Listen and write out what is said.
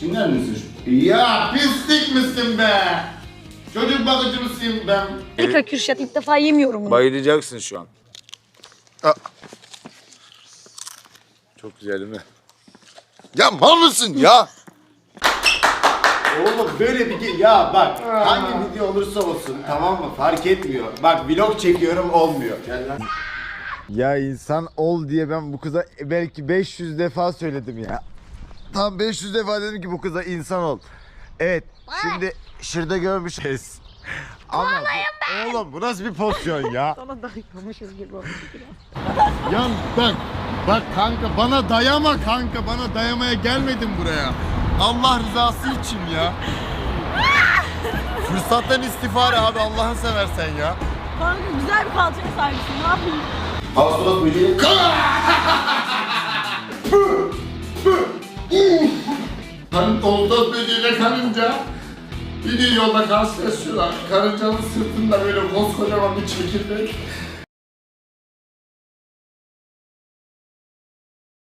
Çinler misin? Ya pislik misin be? Çocuk bakıcı mısın ben? Harika Kürşat ilk defa yemiyorum bunu. Bayılacaksın şu an. Aa. Çok güzel değil mi? Ya mal mısın ya? Oğlum böyle bir ya bak hangi video olursa olsun tamam mı fark etmiyor. Bak vlog çekiyorum olmuyor. Gel lan. Ya insan ol diye ben bu kıza belki 500 defa söyledim ya. Tam 500 defa dedim ki bu kıza insan ol. Evet şimdi şurada görmüşüz. Ama bu, oğlum bu nasıl bir pozisyon ya? Sana dayanmışız gibi oldu. Ya bak bak kanka bana dayama kanka bana dayamaya gelmedim buraya. Allah rızası için ya. Fırsattan istifade abi Allah'ını seversen ya. Kanka güzel bir kalçaya sahipsin ne yapayım? Ağustos böceği. Hani Ağustos böceğiyle karınca gün yolda karşılaşıyorlar. Karıncanın sırtında böyle koskocaman bir çekirdek.